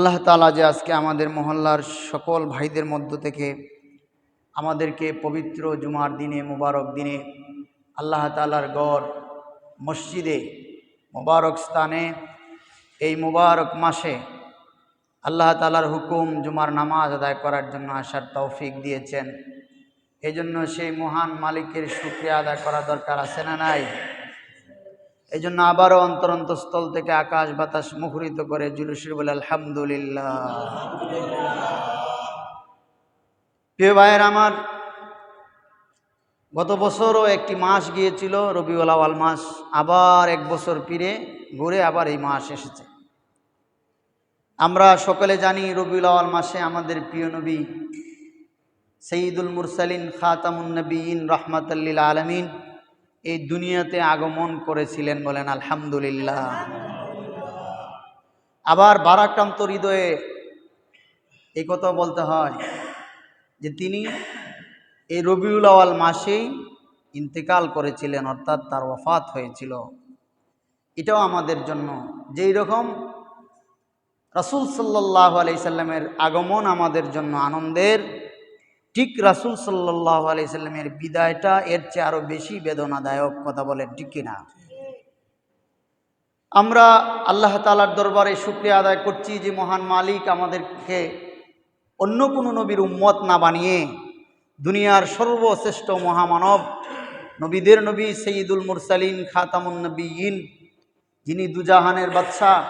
আল্লাহ তালা যে আজকে আমাদের মহল্লার সকল ভাইদের মধ্য থেকে আমাদেরকে পবিত্র জুমার দিনে, মোবারক দিনে আল্লাহ তালার গড় মসজিদে মোবারক স্থানে এই মোবারক মাসে আল্লাহ তালার হুকুম জুমার নামাজ আদায় করার জন্য আসার তৌফিক দিয়েছেন। এজন্য সেই মহান মালিকের শুক্রিয়া আদায় করা দরকার আছে না নাই? এই জন্য আবারও অন্তরন্তস্থল থেকে আকাশ বাতাস মুখরিত করে জুলুসির বলে, আলহামদুলিল্লাহ। প্রিয় ভাইয়ের আমার, গত বছরও একটি মাস গিয়েছিল, রবিউল আওয়াল মাস। আবার এক বছর পিরে ঘুরে আবার এই মাস এসেছে। আমরা সকলে জানি রবিউল আওয়াল মাসে আমাদের প্রিয় নবী সঈদুল মুরসালিন খাতামুন নবীন রহমাতাল্লিল আলমিন এই দুনিয়াতে আগমন করেছিলেন বলেন, আলহামদুলিল্লাহ। আবার বারাক্রান্ত হৃদয়ে এই কথা বলতে হয় যে তিনি এই রবিউল আওয়াল মাসেই ইন্তেকাল করেছিলেন, অর্থাৎ তার ওফাত হয়েছিল। এটাও আমাদের জন্য যেই রকম রাসুল সাল্লাহ আলাইসাল্লামের আগমন আমাদের জন্য আনন্দের ঠিক রাসুল সাল্লাহ আলাইসাল্লামের বিদায়টা এর চেয়ে আরও বেশি বেদনাদায়ক কথা বলে, ঠিক কিনা আমরা আল্লাহ তালার দরবারে শুক্রিয়া আদায় করছি যে মহান মালিক আমাদেরকে অন্য কোনো নবীর উম্মত না বানিয়ে দুনিয়ার সর্বশ্রেষ্ঠ মহামানব, নবীদের নবী সঈদুল মুরসালিন, খাতামুন নবীন যিনি দুজাহানের বাদশাহ,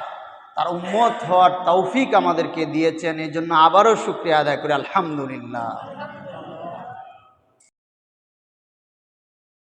তার উম্মত হওয়ার তৌফিক আমাদেরকে দিয়েছেন। এই জন্য আবারও শুক্রিয়া আদায় করি। আলহামদুলিল্লাহ।